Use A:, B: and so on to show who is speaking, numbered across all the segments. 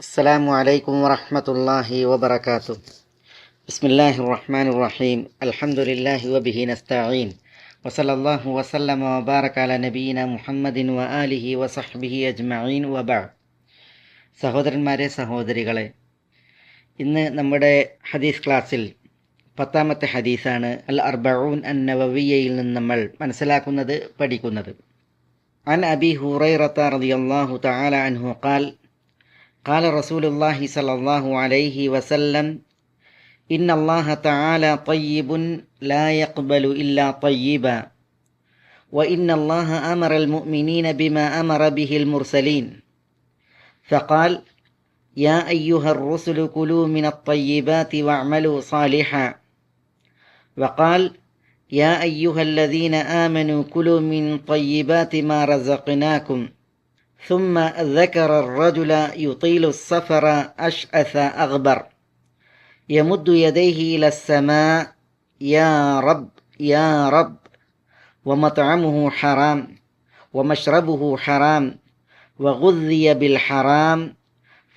A: السلام عليكم ورحمة الله وبركاته بسم الله الرحمن الرحيم الحمد لله وبه نستعين وصلى الله وسلم وبارك على نبينا محمد وآله وصحبه أجمعين وبعد സഹോദരന്മാരെ സഹോദരികളെ ഇന്ന് നമ്മുടെ ഹദീസ് ക്ലാസ്സിൽ പത്താമത്തെ ഹദീസാണ് അൽ അർബഊൻ അൻ നവവിയയിൽ നിന്ന് നമ്മൾ മനസ്സിലാക്കുന്നത് പഠിക്കുന്നത് عن أبي هريرة رضي الله تعالى عنه قال رسول الله صلى الله عليه وسلم إن الله تعالى طيب لا يقبل إلا طيبا وإن الله أمر المؤمنين بما أمر به المرسلين. فقال يا أيها الرسل كلوا من الطيبات واعملوا صالحا. وقال يا أيها الذين آمنوا كلوا من طيبات ما رزقناكم ثم ذكر الرجل يطيل السفر أشأث أغبر يمد يديه إلى السماء يا رب يا رب ومطعمه حرام ومشربه حرام وغذي بالحرام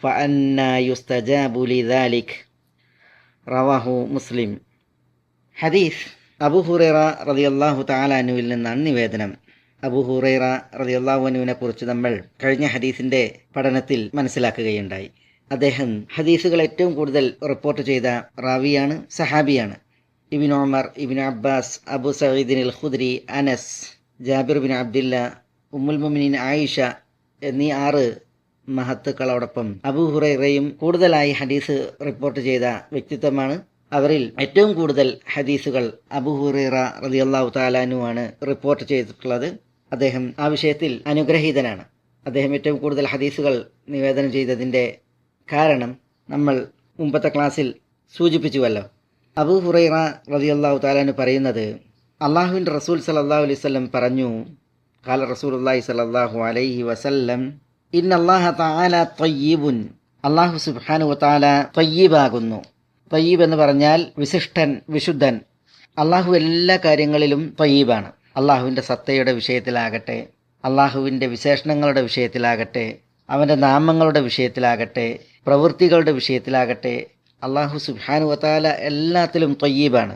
A: فأنا يستجاب لذلك رواه مسلم ഹദീസ് അബു ഹുറൈറ റളിയല്ലാഹു തആല അനുവിൽ നിന്നാണ് നിവേദനം അബു ഹുറൈറ റളിയല്ലാഹു അനുവിനെ കുറിച്ച് നമ്മൾ കഴിഞ്ഞ ഹദീസിന്റെ പഠനത്തിൽ മനസ്സിലാക്കുകയുണ്ടായി. അദ്ദേഹം ഹദീസുകൾ ഏറ്റവും കൂടുതൽ റിപ്പോർട്ട് ചെയ്ത റാവിയാണ് സഹാബിയാണ്. Ibn Umar Ibn Abbas Abu സഹീദിൻ al Khudri Anas Jabir bin Abdillah ഉമ്മുൽ മുമിനിൻ ആയിഷ എന്നീ ആറ് മഹത്തുക്കളോടൊപ്പം അബു ഹുറൈറയും കൂടുതലായി ഹദീസ് റിപ്പോർട്ട് ചെയ്ത വ്യക്തിത്വമാണ്. അവരിൽ ഏറ്റവും കൂടുതൽ ഹദീസുകൾ അബു ഹുറൈറ റളിയല്ലാഹു താലാനുമാണ് റിപ്പോർട്ട് ചെയ്തിട്ടുള്ളത്. അദ്ദേഹം ആ വിഷയത്തിൽ അനുഗ്രഹീതനാണ്. അദ്ദേഹം ഏറ്റവും കൂടുതൽ ഹദീസുകൾ നിവേദനം ചെയ്തതിന്റെ കാരണം നമ്മൾ മുമ്പത്തെ ക്ലാസ്സിൽ സൂചിപ്പിച്ചുവല്ലോ. അബു ഹുറൈറ റതിയല്ലാഹു താലാന് പറയുന്നത് അള്ളാഹുവിന്റെ റസൂൽ സലല്ലാഹു അലൈഹി പറഞ്ഞു കാല റസൂൽ റസൂലുള്ളാഹി സല്ലല്ലാഹു അലൈഹി വസല്ലം ഇൻ അള്ളാഹ താല തയ്യിബുൻ. അള്ളാഹു സുബ്ഹാനഹു താല തയ്യിബാകുന്നു. തയ്യീബ് എന്ന് പറഞ്ഞാൽ വിശിഷ്ടൻ വിശുദ്ധൻ. അള്ളാഹു എല്ലാ കാര്യങ്ങളിലും തയ്യീബാണ്. അള്ളാഹുവിന്റെ സത്തയുടെ വിഷയത്തിലാകട്ടെ അള്ളാഹുവിന്റെ വിശേഷണങ്ങളുടെ വിഷയത്തിലാകട്ടെ അവന്റെ നാമങ്ങളുടെ വിഷയത്തിലാകട്ടെ പ്രവൃത്തികളുടെ വിഷയത്തിലാകട്ടെ അള്ളാഹു സുബാനുവത്താല എല്ലാത്തിലും തൊയ്യീബാണ്.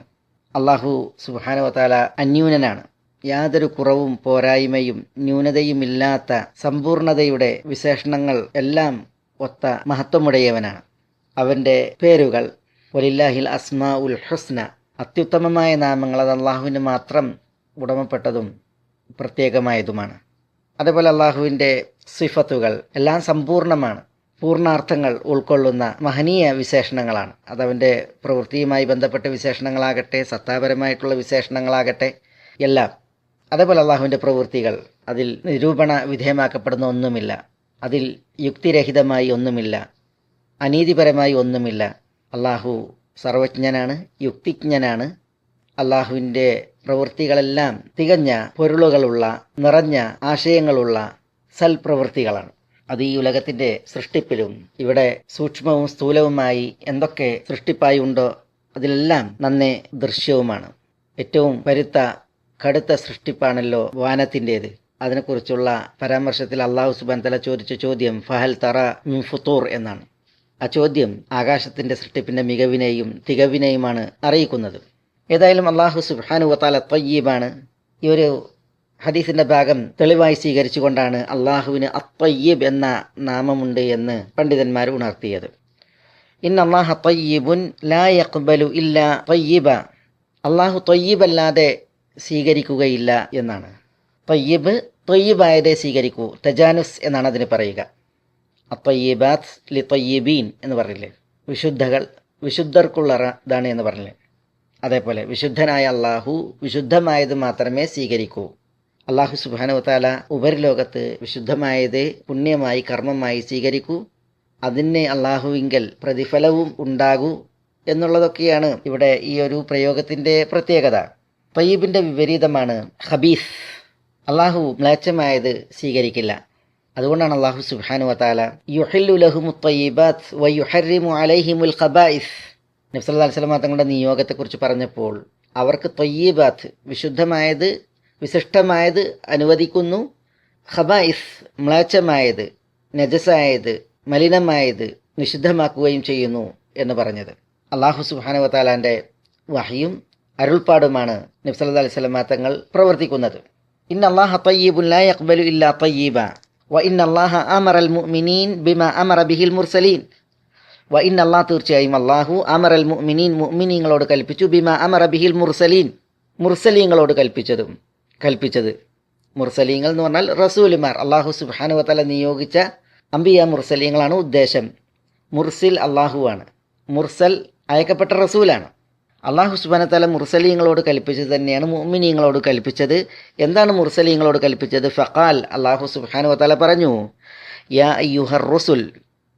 A: അള്ളാഹു സുബാനുവത്താല അന്യൂനനാണ്. യാതൊരു കുറവും പോരായ്മയും ന്യൂനതയും ഇല്ലാത്ത സമ്പൂർണതയുടെ വിശേഷണങ്ങൾ എല്ലാം ഒത്ത മഹത്വമുടയവനാണ്. അവന്റെ പേരുകൾ ഒലില്ലാഹിൽ അസ്മാ ഉൽ ഹുസ്ന അത്യുത്തമമായ നാമങ്ങൾ അത് അള്ളാഹുവിന് മാത്രം ഉടമപ്പെട്ടതും പ്രത്യേകമായതുമാണ്. അതേപോലെ അള്ളാഹുവിന്റെ സിഫത്തുകൾ എല്ലാം സമ്പൂർണമാണ് പൂർണാർത്ഥങ്ങൾ ഉൾക്കൊള്ളുന്ന മഹനീയ വിശേഷണങ്ങളാണ്. അതവന്റെ പ്രവൃത്തിയുമായി ബന്ധപ്പെട്ട വിശേഷണങ്ങളാകട്ടെ സത്താപരമായിട്ടുള്ള വിശേഷണങ്ങളാകട്ടെ എല്ലാം. അതേപോലെ അള്ളാഹുവിന്റെ പ്രവൃത്തികൾ അതിൽ നിരൂപണ വിധേയമാക്കപ്പെടുന്ന ഒന്നുമില്ല. അതിൽ യുക്തിരഹിതമായി ഒന്നുമില്ല. അനീതിപരമായി ഒന്നുമില്ല. അള്ളാഹു സർവജ്ഞനാണ് യുക്തിജ്ഞനാണ്. അള്ളാഹുവിന്റെ പ്രവൃത്തികളെല്ലാം തികഞ്ഞ പൊരുളുകളുള്ള നിറഞ്ഞ ആശയങ്ങളുള്ള സൽപ്രവൃത്തികളാണ്. അത് ഈ ഉലകത്തിന്റെ സൃഷ്ടിപ്പിലും ഇവിടെ സൂക്ഷ്മവും സ്ഥൂലവുമായി എന്തൊക്കെ സൃഷ്ടിപ്പായി ഉണ്ടോ അതിലെല്ലാം നന്നെ ദൃശ്യവുമാണ്. ഏറ്റവും പരുത്ത കടുത്ത സൃഷ്ടിപ്പാണല്ലോ വാനത്തിന്റേത്. അതിനെക്കുറിച്ചുള്ള പരാമർശത്തിൽ അള്ളാഹു സുബാൻ തല ചോദിച്ച ചോദ്യം ഫഹൽ തറ മിൻ ഫുത്തൂർ എന്നാണ്. ആ ചോദ്യം ആകാശത്തിന്റെ സൃഷ്ടിപ്പിന്റെ മികവിനെയും തികവിനെയുമാണ് അറിയിക്കുന്നത്. ഏതായാലും അള്ളാഹു സുബാനു വത്താല തയ്യീബാണ്. ഈ ഒരു ഹദീസിന്റെ ഭാഗം തെളിവായി സ്വീകരിച്ചുകൊണ്ടാണ് അള്ളാഹുവിന് അത്തയ്യബ് എന്ന നാമമുണ്ട് എന്ന് പണ്ഡിതന്മാർ ഉണർത്തിയത്. ഇന്ന് അള്ളാഹ തയ്യബുൻ ലാ യഖ്ബലു ഇല്ല തയ്യബ. അള്ളാഹു തയ്യബല്ലാതെ സ്വീകരിക്കുകയില്ല എന്നാണ്. തയ്യബ് തൊയ്യബായതെ സ്വീകരിക്കൂ. തജാനുസ് എന്നാണ് അതിന് പറയുക. അത്തയ്യബാത്ത് ലി തൊയ്യബീൻ എന്ന് പറഞ്ഞില്ലേ? വിശുദ്ധകൾ വിശുദ്ധർക്കുള്ള ഇതാണ് എന്ന് പറഞ്ഞില്ലേ? അതേപോലെ വിശുദ്ധനായ അള്ളാഹു വിശുദ്ധമായത് മാത്രമേ സ്വീകരിക്കൂ. അള്ളാഹു സുബാനവത്താല ഉപരിലോകത്ത് വിശുദ്ധമായത് പുണ്യമായി കർമ്മമായി സ്വീകരിക്കൂ. അതിന് അള്ളാഹുവിങ്കൽ പ്രതിഫലവും ഉണ്ടാകൂ എന്നുള്ളതൊക്കെയാണ് ഇവിടെ ഈ ഒരു പ്രയോഗത്തിന്റെ പ്രത്യേകത. തയ്യബിന്റെ വിപരീതമാണ് ഹബീസ് അള്ളാഹു മ്ലേച്ഛമായത് സ്വീകരിക്കില്ല. അതുകൊണ്ടാണ് അള്ളാഹു സുബാനു വത്താല യുഹല്ലു ലഹുമു തയ്യിബാത്ത് വ യുഹറിമു അലൈഹിമുൽ ഖബായിസ് നബ്സല്ലാ വസ്ലമ തങ്ങളുടെ നിയോഗത്തെക്കുറിച്ച് പറഞ്ഞപ്പോൾ അവർക്ക് തൊയ്യബാത്ത് വിശുദ്ധമായത് വിശിഷ്ടമായത് അനുവദിക്കുന്നു. ഖബായിസ് മ്ലേച്ഛമായത് നജസായത് മലിനമായത് നിഷിദ്ധമാക്കുകയും ചെയ്യുന്നു എന്ന് പറഞ്ഞത്. അള്ളാഹു സുബാനുവത്താലാന്റെ വഹിയും അരുൾപ്പാടുമാണ് നബ്സല്ലാ അലൈഹി തങ്ങൾ പ്രവർത്തിക്കുന്നത്. ഇന്ന അള്ളാഹ തയ്യീബുല്ലാ അക്ബലു ഇല്ലാ തയ്യീബ. വ ഇന്നല്ലാഹ അമർ അൽ മുഅ്മിനീൻ ബിമ അമർ ബിഹിൽ മുർസലീൻ. വ അള്ളാഹ് തീർച്ചയായും അള്ളാഹു അമർ അൽ മുഅ്മിനീൻ മുഅ്മിനീങ്ങളോട് കൽപ്പിച്ചു. ബിമ അമർ ബിഹിൽ മുർസലീൻ. മുർസലീങ്ങളോട് കൽപ്പിച്ചതും കൽപ്പിച്ചത് മുർസലീങ്ങൾ എന്ന് പറഞ്ഞാൽ റസൂലിമാർ. അള്ളാഹു സുബാനു വത്തല നിയോഗിച്ച അംബിയ മുർസലീങ്ങളാണ് ഉദ്ദേശം. മുർസിൽ അള്ളാഹുവാണ് മുർസൽ അയക്കപ്പെട്ട റസൂലാണ്. അള്ളാഹു തല മുർസലീങ്ങളോട് കൽപ്പിച്ചത് തന്നെയാണ് മുഅ്മിനീങ്ങളോട് കൽപ്പിച്ചത്. എന്താണ് മുർസലീങ്ങളോട് കൽപ്പിച്ചത്? ഫഖാൽ അള്ളാഹു സുബാനു വത്തല പറഞ്ഞു യാ അയ്യുഹർ റുസുൽ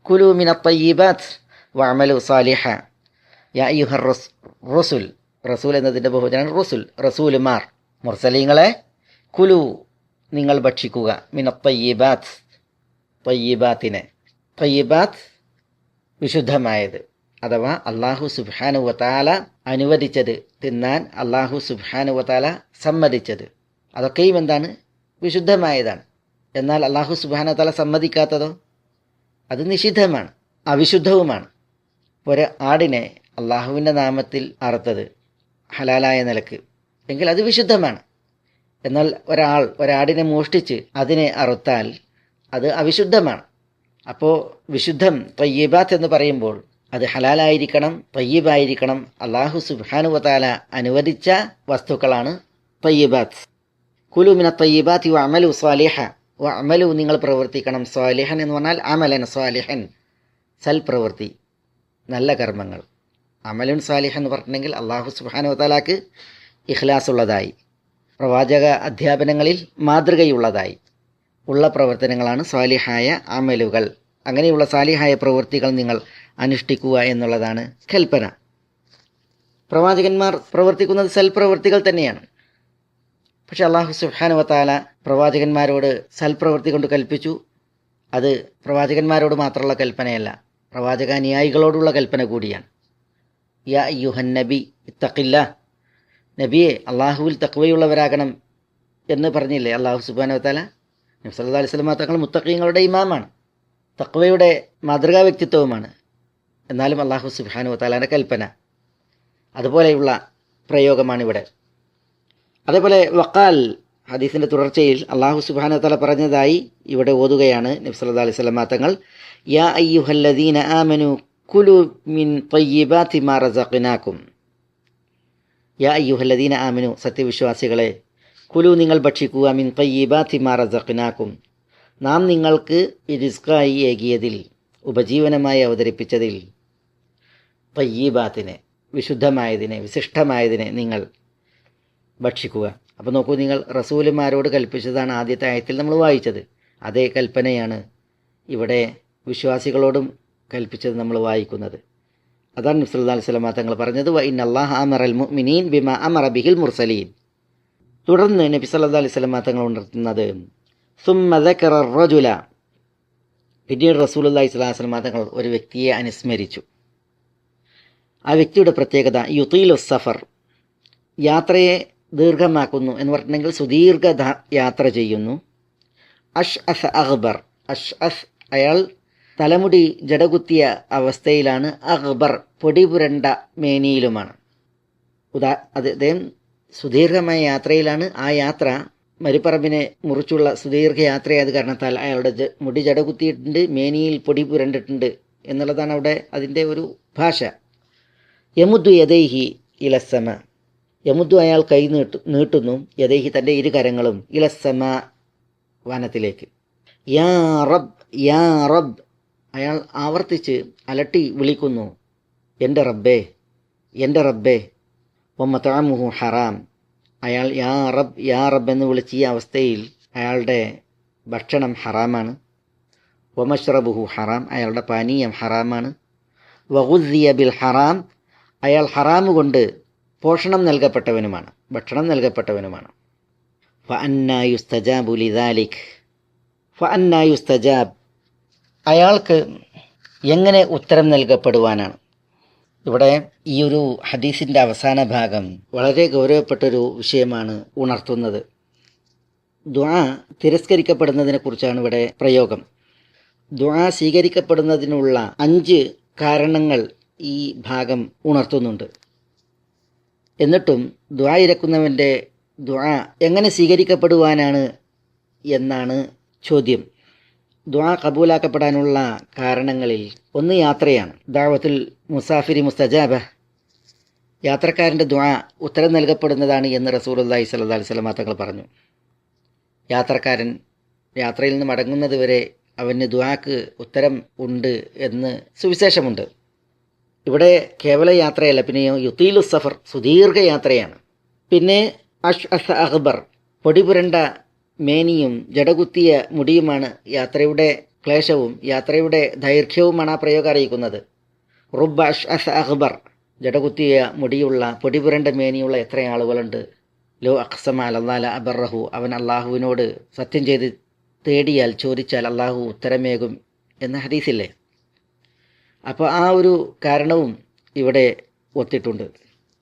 A: കുലു മിന തയ്യിബാത്ത് വഅമലു സാലിഹ. യാ അയ്യുഹർ റുസ് റുസുൽ. റസൂൽ എന്നതിന്റെ ബഹുജനാണ് റുസുൽ റസൂലുമാർ. മുർസലീങ്ങളെ കുലു നിങ്ങൾ ഭക്ഷിക്കുക. മിന തയ്യിബാത്ത് തയ്യിബാത്തിനെ. തയ്യിബാത്ത് വിശുദ്ധമായത്. അഥവാ അള്ളാഹു സുബാനുവത്താല അനുവദിച്ചത് തിന്നാൻ അള്ളാഹു സുബാനുവത്താല സമ്മതിച്ചത്. അതൊക്കെയും എന്താണ്? വിശുദ്ധമായതാണ്. എന്നാൽ അള്ളാഹു സുബാനുവതാല സമ്മതിക്കാത്തതോ? അത് നിഷിദ്ധമാണ് അവിശുദ്ധവുമാണ്. ഒരു ആടിനെ അള്ളാഹുവിന്റെ നാമത്തിൽ അറുത്തത് ഹലാലായ നിലയ്ക്ക്. എങ്കിൽ അത് വിശുദ്ധമാണ്. എന്നാൽ ഒരാൾ ഒരാടിനെ മോഷ്ടിച്ച് അതിനെ അറുത്താൽ അത് അവിശുദ്ധമാണ്. അപ്പോൾ വിശുദ്ധം തയ്യബാത്ത് എന്ന് പറയുമ്പോൾ അത് ഹലാലായിരിക്കണം തയ്യബായിരിക്കണം. അള്ളാഹു സുബാനുവതാല അനുവദിച്ച വസ്തുക്കളാണ് തയ്യബാത്ത്. കുലുമിന തയ്യബാത്ത് അമലു സ്വാലിഹ. അമലു നിങ്ങൾ പ്രവർത്തിക്കണം. സ്വാലിഹൻ എന്ന് പറഞ്ഞാൽ അമലൻ സ്വാലിഹൻ. സൽപ്രവൃത്തി നല്ല കർമ്മങ്ങൾ. അമലുൻ സ്വാലിഹൻ എന്ന് പറഞ്ഞിട്ടുണ്ടെങ്കിൽ അള്ളാഹു സുബാനുവതാലാക്ക് ഇഖ്ലാസ് ഉള്ളതായി പ്രവാചക അധ്യാപനങ്ങളിൽ മാതൃകയുള്ളതായി. ഉള്ള പ്രവർത്തനങ്ങളാണ് സ്വാലിഹായ അമലുകൾ. അങ്ങനെയുള്ള സാലിഹായ പ്രവൃത്തികൾ നിങ്ങൾ അനുഷ്ഠിക്കുക എന്നുള്ളതാണ് കൽപ്പന. പ്രവാചകന്മാർ പ്രവർത്തിക്കുന്നത് സൽപ്രവൃത്തികൾ തന്നെയാണ്. പക്ഷെ അള്ളാഹു സുഹാനുവത്താല പ്രവാചകന്മാരോട് സൽപ്രവൃത്തി കൊണ്ട് കൽപ്പിച്ചു. അത് പ്രവാചകന്മാരോട് മാത്രമുള്ള കൽപ്പനയല്ല പ്രവാചക പ്രവാചകാനുയായികളോടുള്ള കൽപ്പന കൂടിയാണ്. യാ യുഹൻ നബി ഇത്തക്കില്ല നബിയെ അള്ളാഹുവിൽ തക്വയുള്ളവരാകണം എന്ന് പറഞ്ഞില്ലേ അള്ളാഹു നബി നബ്സല്ലാ അലൈഹി സ്വലമ തങ്ങൾ മുത്തക്കീങ്ങളുടെ ഇമാമാണ്. തക്വയുടെ മാതൃകാ വ്യക്തിത്വവുമാണ്. എന്നാലും അള്ളാഹു സുബാനു വത്താലാന്റെ കൽപ്പന. അതുപോലെയുള്ള പ്രയോഗമാണിവിടെ. അതേപോലെ വക്കാൽ ഹദീസിന്റെ തുടർച്ചയിൽ അള്ളാഹു സുബാന തല പറഞ്ഞതായി ഇവിടെ ഓതുകയാണ് നബ്സല്ലാ അലൈഹി സ്വലമ തങ്ങൾ യാ അയ്യുഹല്ലദീന ആമനു കുലു മിൻ തയ്യിബാത്തി മാ റസഖ്നാക്കും യാ അയ്യുഹല്ലദീന ആമനു സത്യവിശ്വാസികളെ കുലു നിങ്ങൾ ഭക്ഷിക്കുക മിൻ തയ്യിബാത്തി മാ റസഖ്നാക്കും നാം നിങ്ങൾക്ക് റിസ്ക്കായി ഏകിയതിൽ ഉപജീവനമായി അവതരിപ്പിച്ചതിൽ തയ്യീബാത്തിനെ വിശുദ്ധമായതിനെ വിശിഷ്ടമായതിനെ നിങ്ങൾ ഭക്ഷിക്കുക. അപ്പോൾ നോക്കൂ നിങ്ങൾ റസൂലുമാരോട് കൽപ്പിച്ചതാണ് ആദ്യത്തെ ആയത്തിൽ നമ്മൾ വായിച്ചത്. അതേ കൽപ്പനയാണ് ഇവിടെ വിശ്വാസികളോടും കൽപ്പിച്ചത് നമ്മൾ വായിക്കുന്നത്. അതാണ് നബ്സുല്ലാ സ്വലമ തങ്ങൾ പറഞ്ഞത് ഇൻ അള്ളാഹ് അമർ അൽ മുഅ്മിനീൻ ബിമ അമറ ബിഹിൽ മുർസലീൻ. തുടർന്ന് നബി സല്ലാ അലൈഹി സ്വലമ തങ്ങൾ ഉണർത്തുന്നത് സുമ്മ ദക്കറ റജുല. പിന്നീട് റസൂലുല്ലാഹി സ്വലാഹു വസ്ലമ തങ്ങൾ ഒരു വ്യക്തിയെ അനുസ്മരിച്ചു. ആ വ്യക്തിയുടെ പ്രത്യേകത യുത്തീലു സഫർ. യാത്രയെ ദീർഘമാക്കുന്നു എന്ന് പറഞ്ഞിട്ടുണ്ടെങ്കിൽ സുദീർഘ യാത്ര ചെയ്യുന്നു. അഷ് അസ് അക്ബർ അഷ് അസ് അയാൾ തലമുടി ജടകുത്തിയ അവസ്ഥയിലാണ്. അക്ബർ പൊടി പുരണ്ട മേനിയിലുമാണ്. ഉദാ അദ്ദേഹം സുദീർഘമായ യാത്രയിലാണ്. ആ യാത്ര മരുപ്പറമ്പിനെ മുറിച്ചുള്ള സുദീർഘ യാത്രയായത് കാരണത്താൽ അയാളുടെ മുടി ജടകുത്തിയിട്ടുണ്ട് മേനിയിൽ പൊടി പുരണ്ടിട്ടുണ്ട് എന്നുള്ളതാണ് അവിടെ അതിന്റെ ഒരു ഭാഷ. യമുദ്ദു യദൈഹി ഇലസമ. യമുദ്ദു അയാൾ കൈ നീട്ടു നീട്ടുന്നു. യദേഹി തന്റെ ഇരു കരങ്ങളും ഇലസമ വനത്തിലേക്ക്. യാ റബ് യാ റബ്. അയാൾ ആവർത്തിച്ച് അലട്ടി വിളിക്കുന്നു. എന്റെ റബ്ബേ എന്റെ റബ്ബേ. ഒമ്മത്താമുഹു ഹറാം. അയാൾ യാ റബ് യാ റബ് എന്ന് വിളിച്ച ഈ അവസ്ഥയിൽ അയാളുടെ ഭക്ഷണം ഹറാമാണ്. ഒമഷ്റബുഹു ഹറാം. അയാളുടെ പാനീയം ഹറാമാണ്. വഹുസിയ ബിൽ ഹറാം. അയാൾ ഹറാമ് കൊണ്ട് പോഷണം നൽകപ്പെട്ടവനുമാണ് ഭക്ഷണം നൽകപ്പെട്ടവനുമാണ്. അയാൾക്ക് എങ്ങനെ ഉത്തരം നൽകപ്പെടുവാനാണ്? ഇവിടെ ഈ ഒരു ഹദീസിന്റെ അവസാന ഭാഗം വളരെ ഗൗരവപ്പെട്ടൊരു വിഷയമാണ് ഉണർത്തുന്നത്. ദ്വാ തിരസ്കരിക്കപ്പെടുന്നതിനെ കുറിച്ചാണ് ഇവിടെ പ്രയോഗം. ദ്വാ സ്വീകരിക്കപ്പെടുന്നതിനുള്ള അഞ്ച് കാരണങ്ങൾ ഈ ഭാഗം ഉണർത്തുന്നുണ്ട്. എന്നിട്ടും ദ്വാ ഇരക്കുന്നവന്റെ ദ്വാ എങ്ങനെ സ്വീകരിക്കപ്പെടുവാനാണ് എന്നാണ് ചോദ്യം. ദ്വാ കബൂലാക്കപ്പെടാനുള്ള കാരണങ്ങളിൽ ഒന്ന് യാത്രയാണ്. ദാവത്തുൽ മുസാഫിരി മുസ്തജാബ യാത്രക്കാരന്റെ ദ്വാ ഉത്തരം നൽകപ്പെടുന്നതാണ് എന്ന് റസൂലുള്ളാഹി സ്വല്ലല്ലാഹി അലൈഹി വസല്ലം തങ്ങൾ പറഞ്ഞു. യാത്രക്കാരൻ യാത്രയിൽ നിന്ന് മടങ്ങുന്നത് വരെ അവന് ദ്വാക്ക് ഉത്തരം ഉണ്ട് എന്ന് സുവിശേഷമുണ്ട്. ഇവിടെ കേവല യാത്രയല്ല പിന്നെ യുത്തീലു സഫർ സുദീർഘ യാത്രയാണ് പിന്നെ അഷ് അസ അഹ്ബർ പൊടിപുരണ്ട മേനിയും ജടകുത്തിയ മുടിയുമാണ് യാത്രയുടെ ക്ലേശവും യാത്രയുടെ ദൈർഘ്യവുമാണ് ആ പ്രയോഗം അറിയിക്കുന്നത്. റുബ് അഷ് അസ അഹ്ബർ ജടകുത്തിയ മുടിയുള്ള പൊടിപുരണ്ട മേനിയുള്ള എത്ര ആളുകളുണ്ട്? ലോ അക്സമ അലല്ലാല അബർറഹു അവൻ അള്ളാഹുവിനോട് സത്യം ചെയ്ത് തേടിയാൽ ചോദിച്ചാൽ അള്ളാഹു ഉത്തരമേകും എന്ന ഹദീസില്ലേ? അപ്പോൾ ആ ഒരു കാരണവും ഇവിടെ ഒത്തിട്ടുണ്ട്.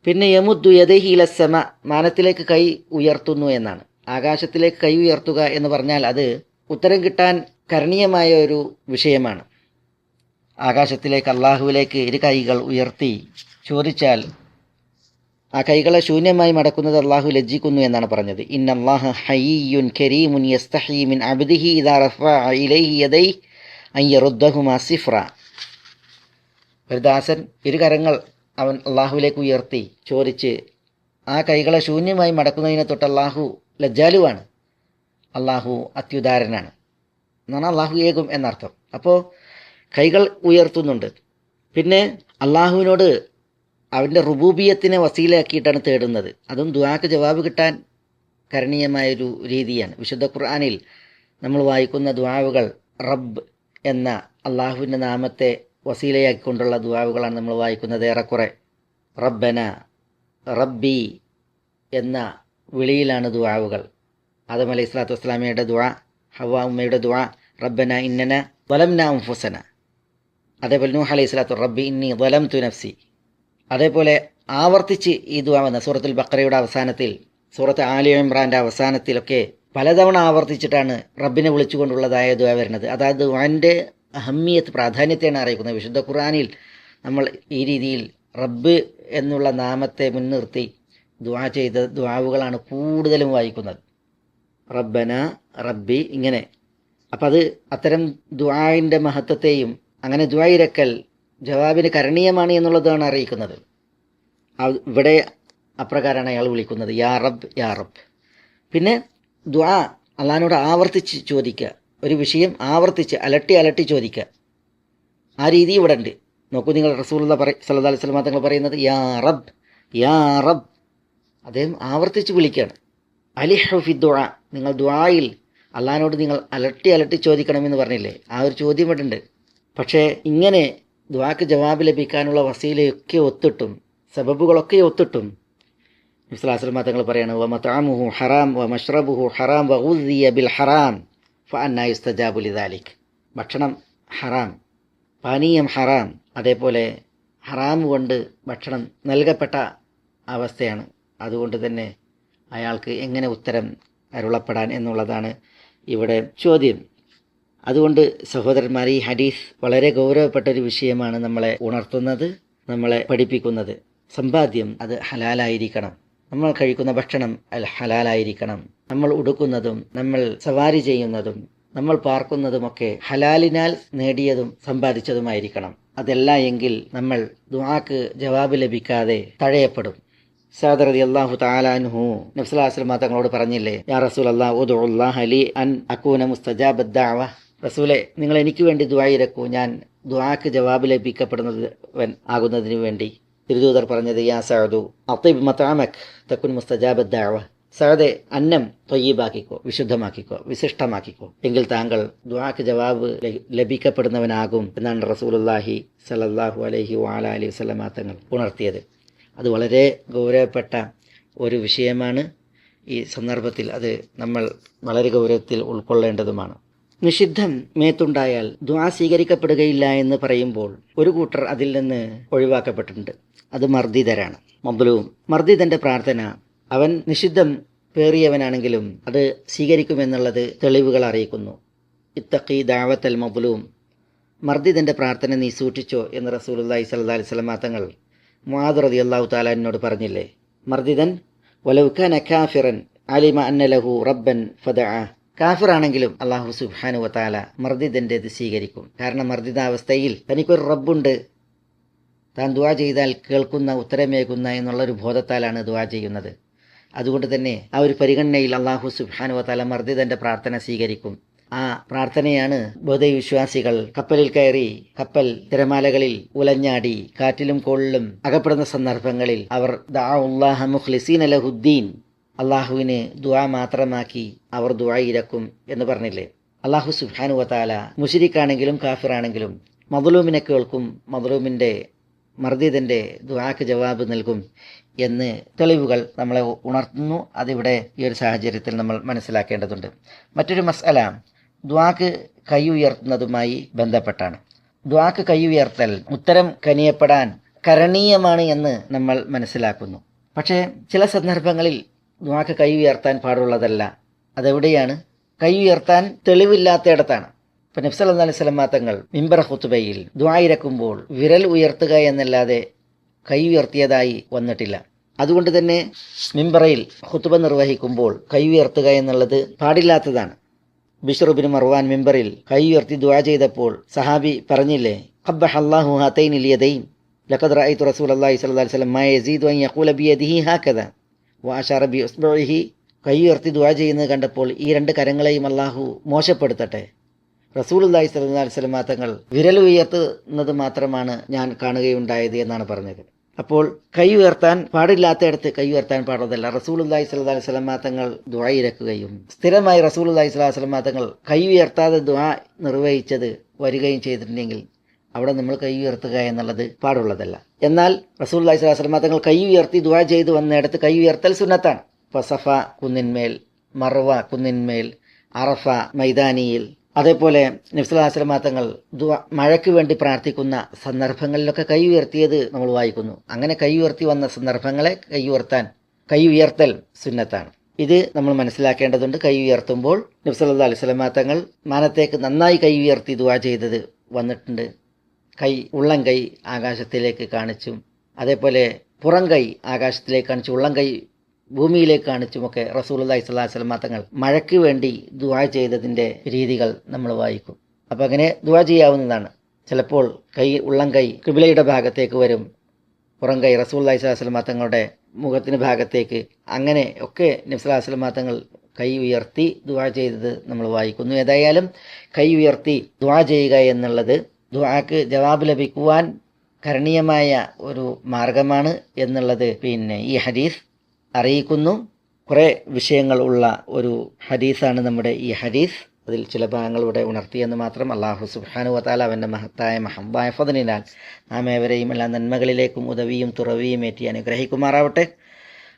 A: പിന്നെ യമുദ്ദു യദഹീലസമ മാനത്തിലേക്ക് കൈ ഉയർത്തുന്നു എന്നാണ്. ആകാശത്തിലേക്ക് കൈ ഉയർത്തുക എന്ന് പറഞ്ഞാൽ അത് ഉത്തരം കിട്ടാൻ കരണീയമായ ഒരു വിഷയമാണ്. ആകാശത്തിലേക്ക് അള്ളാഹുവിലേക്ക് ഇരു കൈകൾ ഉയർത്തി ചോദിച്ചാൽ ആ കൈകളെ ശൂന്യമായി മടക്കുന്നത് അള്ളാഹു ലജ്ജിക്കുന്നു എന്നാണ് പറഞ്ഞത്. ഇൻ അള്ളാഹ ഹയ്യുൻ കരീമുൻ യസ്തഹി മിൻ അബ്ദിഹി ഇദാ റഫ ഇലൈഹി യദൈ അൻ യറുദ്ദഹുമാ സിഫ്ര. ഒരു ദാസൻ ഇരു കരങ്ങൾ അവൻ അള്ളാഹുവിലേക്ക് ഉയർത്തി ചോദിച്ച് ആ കൈകളെ ശൂന്യമായി മടക്കുന്നതിനെ തൊട്ട് അള്ളാഹു ലജ്ജാലുവാണ്. അള്ളാഹു അത്യുദാരനാണ്. എന്നാണ് അള്ളാഹു ഏകും എന്നർത്ഥം. അപ്പോൾ കൈകൾ ഉയർത്തുന്നുണ്ട്. പിന്നെ അള്ളാഹുവിനോട് അവന്റെ റുബൂബിയത്തിനെ വസീലാക്കിയിട്ടാണ് തേടുന്നത്. അതും ദുവാക്ക് ജവാബ് കിട്ടാൻ കരണീയമായൊരു രീതിയാണ്. വിശുദ്ധ ഖുർആാനിൽ നമ്മൾ വായിക്കുന്ന ദുആവുകൾ റബ്ബ് എന്ന അള്ളാഹുവിന്റെ നാമത്തെ വസീലയാക്കിക്കൊണ്ടുള്ള ദുവാവുകളാണ് നമ്മൾ വായിക്കുന്നത് ഏറെക്കുറെ. റബ്ബന റബ്ബി എന്ന വിളിയിലാണ് ദുവാവുകൾ ആദം അലൈഹി സ്വലാത്തു വസ്സലാമയുടെ ദുആ ഹവ ഉമ്മയുടെ ദുആ റബ്ബന ഇന്നന വലംന ഉംഫുസന അതേപോലെ നൂഹ് അലൈഹി സ്വലാത്തു റബ്ബി ഇന്നി വലം തു നഫ്സി. അതേപോലെ ആവർത്തിച്ച് ഈ ദുവാ വന്ന സൂറത്തുൽ ബക്കറയുടെ അവസാനത്തിൽ സൂറത്ത് ആലി ഇമ്രാന്റെ അവസാനത്തിലൊക്കെ പലതവണ ആവർത്തിച്ചിട്ടാണ് റബ്ബിനെ വിളിച്ചുകൊണ്ടുള്ളതായ ദുവാ വരുന്നത്. അതായത് ദുആന്റെ അഹമ്മിയത്ത് പ്രാധാന്യത്തെയാണ് അറിയിക്കുന്നത്. വിശുദ്ധ ഖുറാനിൽ നമ്മൾ ഈ രീതിയിൽ റബ്ബ് എന്നുള്ള നാമത്തെ മുൻനിർത്തി ദ്വാ ചെയ്ത ദ്വാവുകളാണ് കൂടുതലും വായിക്കുന്നത്. റബ്ബന റബ്ബി ഇങ്ങനെ. അപ്പം അത് അത്തരം ദ്വായിന്റെ മഹത്വത്തെയും അങ്ങനെ ദ്വായിരക്കൽ ജവാബിന് കരണീയമാണ് എന്നുള്ളതാണ് അറിയിക്കുന്നത്. ഇവിടെ അപ്രകാരമാണ് അയാൾ വിളിക്കുന്നത്. യാ റബ് യാ റബ് പിന്നെ ദ്വാ അള്ളഹാനോട് ആവർത്തിച്ച് ചോദിക്കുക. ഒരു വിഷയം ആവർത്തിച്ച് അലട്ടി അലട്ടി ചോദിക്കുക. ആ രീതി ഇവിടെ ഉണ്ട്. നോക്കൂ നിങ്ങൾ റസൂലുള്ള പറ സല്ലാ അലൈഹി വസല്ലം തങ്ങൾ പറയുന്നത് യാ റബ് യാ റബ് അദ്ദേഹം ആവർത്തിച്ച് വിളിക്കുകയാണ്. അലിഹു ഫി ദുആ. നിങ്ങൾ ദുആയിൽ അള്ളഹാനോട് നിങ്ങൾ അലട്ടി അലട്ടി ചോദിക്കണമെന്ന് പറഞ്ഞില്ലേ? ആ ഒരു ചോദ്യം ഇവിടെ ഉണ്ട്. പക്ഷേ ഇങ്ങനെ ദ്വാക്ക് ജവാബ് ലഭിക്കാനുള്ള വസീലയൊക്കെ ഒത്തിട്ടും സബബുകളൊക്കെ ഒത്തിട്ടും ഇസ്ലാസ്ലമ തങ്ങൾ പറയാണ് വ മതാമുഹു ഹറാം വ മഷ്റബുഹു ഹറാം വ ബിൽ ഹറാം. ഫ അന്നായുസ്തജാബുലി ഭക്ഷണം ഹറാം. പാനീയം ഹറാം. അതേപോലെ ഹറാം കൊണ്ട് ഭക്ഷണം നൽകപ്പെട്ട അവസ്ഥയാണ്. അതുകൊണ്ട് തന്നെ അയാൾക്ക് എങ്ങനെ ഉത്തരം അരുളപ്പെടാൻ എന്നുള്ളതാണ് ഇവിടെ ചോദ്യം. അതുകൊണ്ട് സഹോദരന്മാർ ഈ ഹദീസ് വളരെ ഗൗരവപ്പെട്ട ഒരു വിഷയമാണ് നമ്മളെ ഉണർത്തുന്നത് നമ്മളെ പഠിപ്പിക്കുന്നത്. സമ്പാദ്യം അത് ഹലാലായിരിക്കണം. നമ്മൾ കഴിക്കുന്ന ഭക്ഷണം അൽ ഹലാലായിരിക്കണം. നമ്മൾ ഉടുക്കുന്നതും നമ്മൾ സവാരി ചെയ്യുന്നതും നമ്മൾ പാർക്കുന്നതുമൊക്കെ ഹലാലിനാൽ നേടിയതും സമ്പാദിച്ചതുമായിരിക്കണം. അതല്ല എങ്കിൽ നമ്മൾ ദുആക്ക് ജവാബ് ലഭിക്കാതെ തഴയപ്പെടും. സാദർ റതി അള്ളാഹു താലാൻഹു നബ്സലാസ്ലമ തങ്ങളോട് പറഞ്ഞില്ലേ യാ റസൂൽ അള്ളാഹ് അലി അൻ അക്കൂന മുസ്തജാബദ്ദാവ റസൂലെ നിങ്ങൾ എനിക്ക് വേണ്ടി ദുആയിരക്കൂ ഞാൻ ദുആക്ക് ജവാബ് ലഭിക്കപ്പെടുന്നത് ആകുന്നതിന് വേണ്ടി. തിരുദൂതർ പറഞ്ഞത് യാ സഅദു അത്തിബ് മത്താമക് തക്കുൻ മുസ്തജാബ് ദാവ സഅദെ അന്നം തൊയ്യീബാക്കിക്കോ വിശുദ്ധമാക്കിക്കോ വിശിഷ്ടമാക്കിക്കോ. എങ്കിൽ താങ്കൾ ദ്വാക്ക് ജവാബ് ലഭിക്കപ്പെടുന്നവനാകും എന്നാണ് റസൂലുള്ളാഹി സലല്ലാഹു അലഹി വാല അലി വസല്ലമ തങ്ങൾ ഉണർത്തിയത്. അത് വളരെ ഗൗരവപ്പെട്ട ഒരു വിഷയമാണ്. ഈ സന്ദർഭത്തിൽ അത് നമ്മൾ വളരെ ഗൗരവത്തിൽ ഉൾക്കൊള്ളേണ്ടതുമാണ്. നിഷിദ്ധം മേത്തുണ്ടായാൽ ദ്വാ സ്വീകരിക്കപ്പെടുകയില്ല എന്ന് പറയുമ്പോൾ ഒരു കൂട്ടർ അതിൽ നിന്ന് ഒഴിവാക്കപ്പെട്ടിട്ടുണ്ട്. അത് മർദ്ദിതരാണ്. മബ്ലൂം മർദ്ദിതന്റെ പ്രാർത്ഥന അവൻ നിഷിദ്ധം പേറിയവനാണെങ്കിലും അത് സ്വീകരിക്കുമെന്നുള്ളത് തെളിവുകൾ അറിയിക്കുന്നു. ഇത്തഖി ദാവത്തൽ മബ്ലൂം മർദ്ദിതന്റെ പ്രാർത്ഥന നീ സൂക്ഷിച്ചോ എന്ന് റസൂലുള്ളാഹി സ്വല്ലല്ലാഹി അലൈഹി വസല്ലം തങ്ങൾ മുആദ് റളിയല്ലാഹു തആല എന്നോട് പറഞ്ഞില്ലേ? മർദ്ദിതൻ വലൗഖാൻ കാഫിറൻ അലിമ അന്ന ലഹു റബ്ബൻ ഫദ കാഫിറാണെങ്കിലും അള്ളാഹു സുബാനു വതാല മർദ്ദിതന്റെ ഇത് സ്വീകരിക്കും. കാരണം മർദ്ദിതാവസ്ഥയിൽ തനിക്കൊരു റബ്ബുണ്ട് താൻ ദ ചെയ്താൽ കേൾക്കുന്ന ഉത്തരമേകുന്ന എന്നുള്ളൊരു ബോധത്താലാണ് ദ ചെയ്യുന്നത്. അതുകൊണ്ട് തന്നെ ആ ഒരു പരിഗണനയിൽ അള്ളാഹു സുബാനുവ തല മർദ്ദി തന്റെ പ്രാർത്ഥന സ്വീകരിക്കും. ആ പ്രാർത്ഥനയാണ് ബോധവിശ്വാസികൾ കപ്പലിൽ കയറി കപ്പൽ തിരമാലകളിൽ ഉലഞ്ഞാടി കാറ്റിലും കോളിലും അകപ്പെടുന്ന സന്ദർഭങ്ങളിൽ അവർ മുഖ്ലിസീൻ അലഹുദ്ദീൻ അള്ളാഹുവിനെ ദുആ മാത്രമാക്കി അവർ ദുആ ഇരക്കും എന്ന് പറഞ്ഞില്ലേ? അള്ളാഹു സുബ്ഹാനു തല മുഷിരിക്കാണെങ്കിലും കാഫിറാണെങ്കിലും മദലൂമിനെ കേൾക്കും. മദലൂമിന്റെ മർദിദന്റെ ദുവാക്ക് ജവാബ് നൽകും എന്ന് തെളിവുകൾ നമ്മളെ ഉണർത്തുന്നു. അതിവിടെ ഈ ഒരു സാഹചര്യത്തിൽ നമ്മൾ മനസ്സിലാക്കേണ്ടതുണ്ട്. മറ്റൊരു മസല ദ്വാക്ക് കൈ ഉയർത്തുന്നതുമായി ബന്ധപ്പെട്ടാണ്. ദ്വാക്ക് കൈ ഉയർത്തൽ ഉത്തരം കനിയപ്പെടാൻ കരണീയമാണ് എന്ന് നമ്മൾ മനസ്സിലാക്കുന്നു. പക്ഷേ ചില സന്ദർഭങ്ങളിൽ ദ്വാക്ക് കൈ ഉയർത്താൻ പാടുള്ളതല്ല. അതെവിടെയാണ്? കൈ ഉയർത്താൻ തെളിവില്ലാത്തയിടത്താണ് ഇപ്പം നബ്സ് അല്ലാ അലൈഹി സ്വലമാ തങ്ങൾ മിമ്പർ ഹുത്തുബയിൽ ദ്വായിരക്കുമ്പോൾ വിരൽ ഉയർത്തുക എന്നല്ലാതെ കൈ ഉയർത്തിയതായി വന്നിട്ടില്ല. അതുകൊണ്ട് തന്നെ മിമ്പറയിൽ ഹുത്തുബ നിർവഹിക്കുമ്പോൾ കൈ ഉയർത്തുക എന്നുള്ളത് പാടില്ലാത്തതാണ്. ബിഷറുബിൻ മർവാൻ മിമ്പറിൽ കൈ ഉയർത്തി ദുആ ചെയ്തപ്പോൾ സഹാബി പറഞ്ഞില്ലേ ഖബ്ബഹ അല്ലാഹു ഹത്തൈൻ ലിയദൈൻ ലഖദ് റഅയ്തു റസൂലല്ലാഹി സ്വല്ലല്ലാഹി അലൈഹി വസല്ലം മാ യസീദു അൻ യഖൂല ബി കൈ ഉയർത്തി ദുആ ചെയ്യുന്നത് കണ്ടപ്പോൾ ഈ രണ്ട് കരങ്ങളെയും അല്ലാഹു മോശപ്പെടുത്തട്ടെ. റസൂലുല്ലാഹി സ്വല്ലല്ലാഹു അലൈഹി വസല്ലം തങ്ങൾ വിരൽ ഉയർത്തുന്നത് മാത്രമാണ് ഞാൻ കാണുകയുണ്ടായത് എന്നാണ് പറഞ്ഞത്. അപ്പോൾ കൈ ഉയർത്താൻ പാടില്ലാത്തയിടത്ത് കൈ ഉയർത്താൻ പാടുന്നതല്ല റസൂലുല്ലായി സലഹ് അലൈഹി വസല്ലം തങ്ങൾ ഇരക്കുകയും സ്ഥിരമായി റസൂലുല്ലായി സലഹ് അലൈഹി വസല്ലം തങ്ങൾ കൈ ഉയർത്താതെ ദുആ നിർവഹിച്ചത് വരികയും ചെയ്തിട്ടുണ്ടെങ്കിൽ അവിടെ നമ്മൾ കൈ ഉയർത്തുക എന്നുള്ളത് പാടുള്ളതല്ല. എന്നാൽ സ്വല്ലല്ലാഹു അലൈഹി വസല്ലം തങ്ങൾ കൈ ഉയർത്തി ദുആ ചെയ്ത് വന്നിടത്ത് കൈ ഉയർത്തൽ സുന്നത്താണ്. ഫസഫ കുന്നിന്മേൽ മർവ കുന്നിന്മേൽ അറഫ മൈതാനിയിൽ അതേപോലെ നിഫ്സലാശ്രമ തങ്ങൾ മഴയ്ക്ക് വേണ്ടി പ്രാർത്ഥിക്കുന്ന സന്ദർഭങ്ങളിലൊക്കെ കൈ ഉയർത്തിയത് നമ്മൾ വായിക്കുന്നു. അങ്ങനെ കൈ ഉയർത്തി വന്ന സന്ദർഭങ്ങളെ കൈ ഉയർത്താൻ കൈ ഉയർത്തൽ സുന്നത്താണ്. ഇത് നമ്മൾ മനസ്സിലാക്കേണ്ടതുണ്ട്. കൈ ഉയർത്തുമ്പോൾ നബ്സല്ലാ അലൈഹി തങ്ങൾ മാനത്തേക്ക് നന്നായി കൈ ഉയർത്തി ദുവാ ചെയ്തത് വന്നിട്ടുണ്ട്. കൈ ഉള്ളം കൈ ആകാശത്തിലേക്ക് കാണിച്ചും അതേപോലെ പുറം കൈ ആകാശത്തിലേക്ക് കാണിച്ചു ഉള്ളം കൈ ഭൂമിയിലേക്ക് ചുമക്കെ റസൂലി വസല്ലം തങ്ങൾ മഴയ്ക്ക് വേണ്ടി ദുവാ ചെയ്തതിന്റെ രീതികൾ നമ്മൾ വായിക്കും. അപ്പം അങ്ങനെ ദുവാ ചെയ്യാവുന്നതാണ്. ചിലപ്പോൾ കൈ ഉള്ളം കൈ കിബിലയുടെ ഭാഗത്തേക്ക് വരും. പുറം കൈ അലൈഹി വസല്ലം തങ്ങളുടെ മുഖത്തിന് ഭാഗത്തേക്ക് അങ്ങനെ ഒക്കെ നബ്സല്ലാ വസല്ലം തങ്ങൾ കൈ ഉയർത്തി ദുവാ ചെയ്തത് നമ്മൾ വായിക്കുന്നു. ഏതായാലും കൈ ഉയർത്തി ദുവാ ചെയ്യുക എന്നുള്ളത് ദുവാക്ക് ജവാബ് ലഭിക്കുവാൻ കരണീയമായ ഒരു മാർഗമാണ് എന്നുള്ളത്. പിന്നെ ഈ ഹദീസ് അറിയിക്കുന്നു. കുറേ വിഷയങ്ങൾ ഉള്ള ഒരു ഹദീസാണ് നമ്മുടെ ഈ ഹദീസ്. അതിൽ ചില ഭാഗങ്ങൾ ഇവിടെ ഉണർത്തിയെന്ന് മാത്രം അള്ളാഹു സുബാനു വതാല അവന്റെ മഹത്തായ മഹബായ ഫതനിനാൽ നാം ഏവരെയും എല്ലാ നന്മകളിലേക്കും ഉദവിയും തുറവിയും ഏറ്റി അനുഗ്രഹിക്കുമാറാവട്ടെ.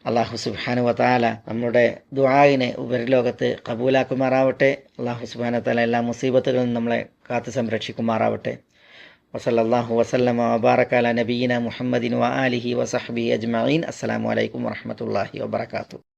A: അള്ളാഹു സുബാനു വതാല നമ്മുടെ ദുആയിനെ ഉപരിലോകത്ത് കബൂലാക്കുമാറാവട്ടെ. അള്ളാഹു സുബാനു വതാല എല്ലാ മുസീബത്തുകളിൽ നിന്നും നമ്മളെ കാത്തു സംരക്ഷിക്കുമാറാവട്ടെ. وصلى الله وسلم وبارك على نبينا محمد وآله وصحبه أجمعين. السلام عليكم ورحمة الله وبركاته.